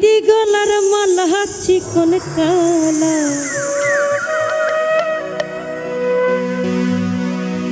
যদি গলার মালা চিকন কালা।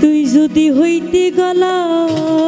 তুই যদি হইতে গলার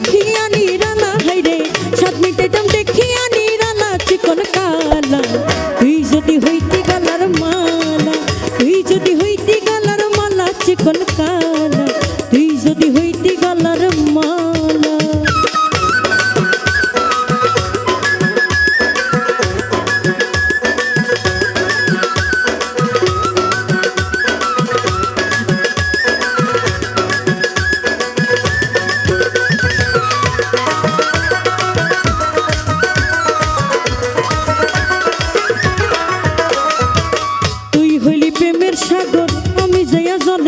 দেখিয়া নিরালা। হাইরে সাত মিটেটাম দেখিয়া নিরালা। চিকন কালা, তুই যদি হইতে গালার মালা, তুই যদি হইতে গালার মালা, চিকন কালা।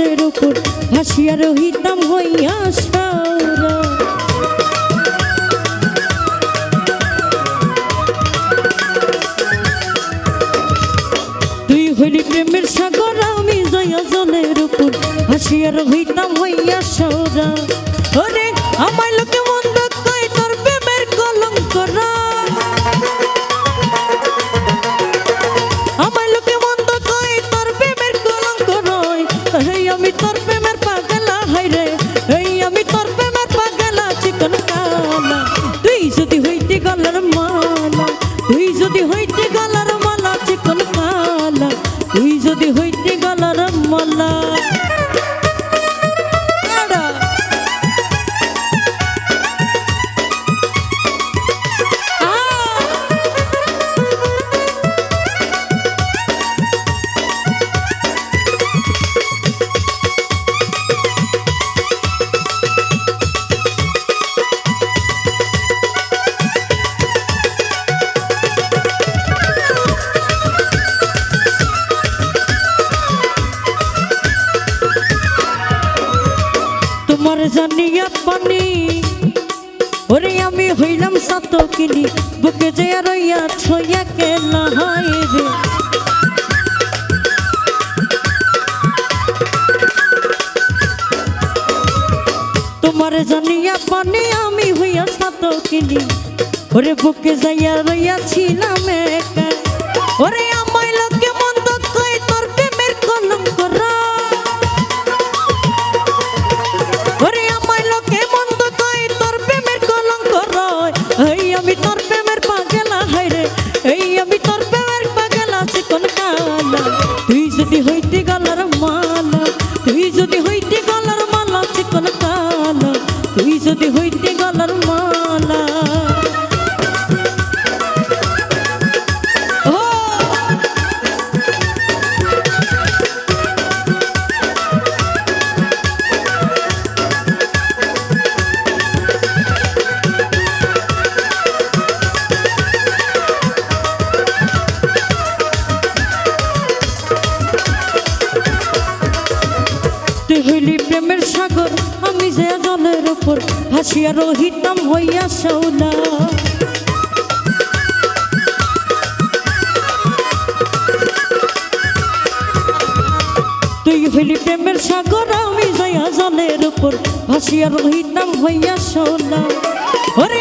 জলের উপর হাসিয়া রহিতাম হইয়া সারা। তুই হইলি প্রেমের সাগর, আমি জয়া জলের উপর হাসিয়া রহিতাম হইয়া সারা। এই আমি তোমার জানিয়া পানি ওরে আমি হইলাম সাত কিনি বুকে যে রইয়া ছইয়া কে রে। তোমার জানিয়া পানি আমি হইয়া সাত কিনি ওরে বুকে যাইয়া রইয়াছিলাম একা। ওরে হইলি প্রেমের সাগর, আমি যে জলের উপর ভাসিয়া রহিতাম হইয়া সৌলা তুই হইলি প্রেমের সাগর, আমি যাইয়া জলের উপর ভাসিয়া রহিতাম হইয়া সৌলা ওরে